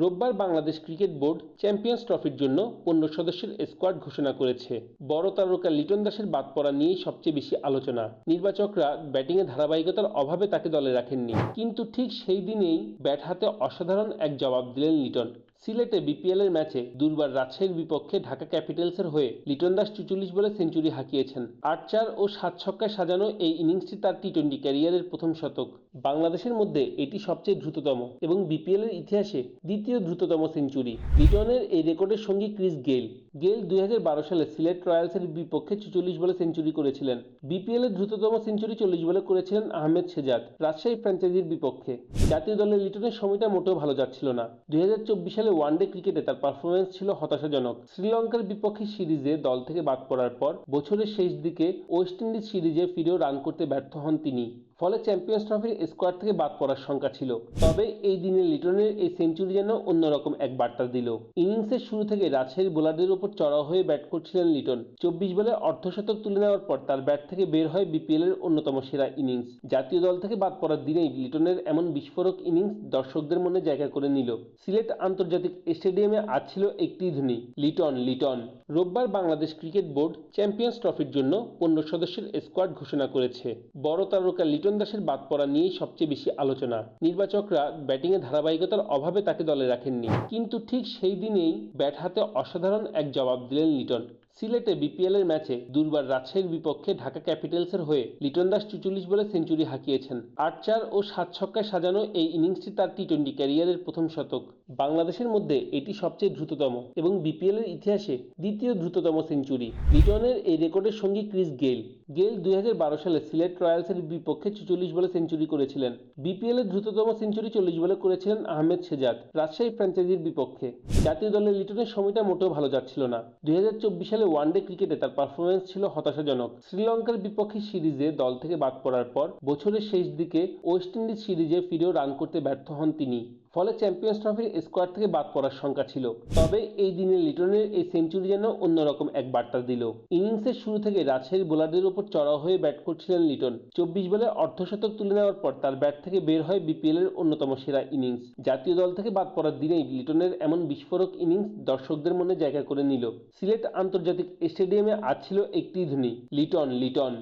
রোববার Bangladesh cricket board champions ট্রফির জন্য পনেরো সদস্যের স্কোয়াড ঘোষণা করেছে। বড় তারকা লিটন দাসের বাদ পড়া নিয়েই সবচেয়ে বেশি আলোচনা। নির্বাচকরা ব্যাটিংয়ে ধারাবাহিকতার অভাবে তাকে দলে রাখেননি। কিন্তু ঠিক সেই দিনেই ব্যাট হাতে অসাধারণ এক জবাব দিলেন লিটন। সিলেটে বিপিএল এর ম্যাচে দুর্বার রাজশাহীর বিপক্ষে ঢাকা ক্যাপিটালসের হয়ে লিটন দাস চুচল্লিশ বলে সেঞ্চুরি হাঁকিয়েছেন। আট চার ও সাত ছক্কায় সাজানো এই ইনিংসটি তার টি টোয়েন্টি ক্যারিয়ারের প্রথম শতক। বাংলাদেশের মধ্যে এটি সবচেয়ে দ্রুততম এবং বিপিএল এর ইতিহাসে দ্বিতীয় দ্রুততম সেঞ্চুরি। লিটনের এই রেকর্ডের সঙ্গী ক্রিস গেইল। গেইল দুই বারো সালে সিলেট রয়্যালসের বিপক্ষে চুচল্লিশ বলে সেঞ্চুরি করেছিলেন। বিপিএল এর দ্রুততম সেঞ্চুরি চল্লিশ বলে করেছিলেন আহমেদ শেজাদ, রাজশাহী ফ্র্যাঞ্চাইজির বিপক্ষে। জাতীয় দলের লিটনের সময়টা মোটেও ভালো যাচ্ছিল না। দুই হাজার চব্বিশ সালে ওয়ানডে ক্রিকেটে তার পারফরমেন্স ছিল হতাশাজনক। শ্রীলঙ্কার বিপক্ষে সিরিজে দল থেকে বাদ পড়ার পর বছরের শেষ দিকে ওয়েস্ট ইন্ডিজ সিরিজে ফিরেও রান করতে ব্যর্থ হন তিনি। ফলে চ্যাম্পিয়ন্স ট্রফির স্কোয়াড থেকে বাদ পড়ার শঙ্কা ছিল। তবে এই দিনে লিটনের এই সেঞ্চুরি যেন অন্যরকম এক বার্তা দিল। ইনিংসের শুরু থেকে রাজশাহীর বোলারদের উপর চড়াও হয়ে ব্যাট করছিলেন লিটন। চব্বিশ বলে অর্ধশতক তুলে নেওয়ার পর তার ব্যাট থেকে বের হয় বিপিএল এর অন্যতম সেরা ইনিংস। জাতীয় দল থেকে বাদ পড়ার দিনেই লিটনের এমন বিস্ফোরক ইনিংস দর্শকদের মনে জায়গা করে নিল। সিলেট আন্তর্জাতিক স্টেডিয়ামে আজ ছিল একটি ধ্বনি, লিটন লিটন। রোববার বাংলাদেশ ক্রিকেট বোর্ড চ্যাম্পিয়ন্স ট্রফির জন্য পনেরো সদস্যের স্কোয়াড ঘোষণা করেছে। বড় তারকা লিটন দাসের বাদ পড়া নিয়েই সবচেয়ে বেশি আলোচনা। নির্বাচকরা ব্যাটিংয়ে ধারাবাহিকতার অভাবে তাকে দলে রাখেননি। কিন্তু ঠিক সেই দিনেই ব্যাট হাতে অসাধারণ এক জবাব দিলেন লিটন। সিলেটে বিপিএল এর ম্যাচে দুর্বার রাজশাহীর বিপক্ষে ঢাকা ক্যাপিটালসের হয়ে লিটন দাস চুচল্লিশ বলে সেঞ্চুরি হাঁকিয়েছেন। আট চার ও সাত ছক্কায় সাজানো এই ইনিংসটি তার টি টোয়েন্টি ক্যারিয়ারের প্রথম শতক। বাংলাদেশের মধ্যে এটি সবচেয়ে দ্রুততম এবং বিপিএল এর ইতিহাসে দ্বিতীয় দ্রুততম সেঞ্চুরি। লিটনের এই রেকর্ডের সঙ্গী ক্রিস গেইল। গেইল দুই সালে সিলেট রয়্যালসের বিপক্ষে চুচল্লিশ বলে সেঞ্চুরি করেছিলেন। বিপিএল এর দ্রুততম সেঞ্চুরি চল্লিশ বলে করেছিলেন আহমেদ শেজাদ, রাজশাহী ফ্র্যাঞ্চাইজির বিপক্ষে। জাতীয় দলের লিটনের সময়টা মোটেও ভালো যাচ্ছিল না। দুই হাজার চব্বিশ সালে ওয়ানডে ক্রিকেটে তার পারফরমেন্স ছিল হতাশাজনক। শ্রীলঙ্কার বিপক্ষে সিরিজে দল থেকে বাদ পড়ার পর বছরের শেষ দিকে ওয়েস্ট ইন্ডিজ সিরিজে ফিরেও রান করতে ব্যর্থ হন তিনি। ফলে চ্যাম্পিয়ন্স ট্রফির স্কোয়াড থেকে বাদ পড়ার শঙ্কা ছিল। তবে এই দিনে লিটনের এই সেঞ্চুরি যেন অন্যরকম এক বার্তা দিল। ইনিংসের শুরু থেকে রাজশাহীর বোলারদের উপর চড়াও হয়ে ব্যাট করছিলেন লিটন। চব্বিশ বলে অর্ধশতক তুলে নেওয়ার পর তার ব্যাট থেকে বের হয় বিপিএল এর অন্যতম সেরা ইনিংস। জাতীয় দল থেকে বাদ পড়ার দিনেই লিটনের এমন বিস্ফোরক ইনিংস দর্শকদের মনে জায়গা করে নিল। সিলেট আন্তর্জাতিক স্টেডিয়ামে আজ ছিল একটি ধ্বনি লিটন লিটন।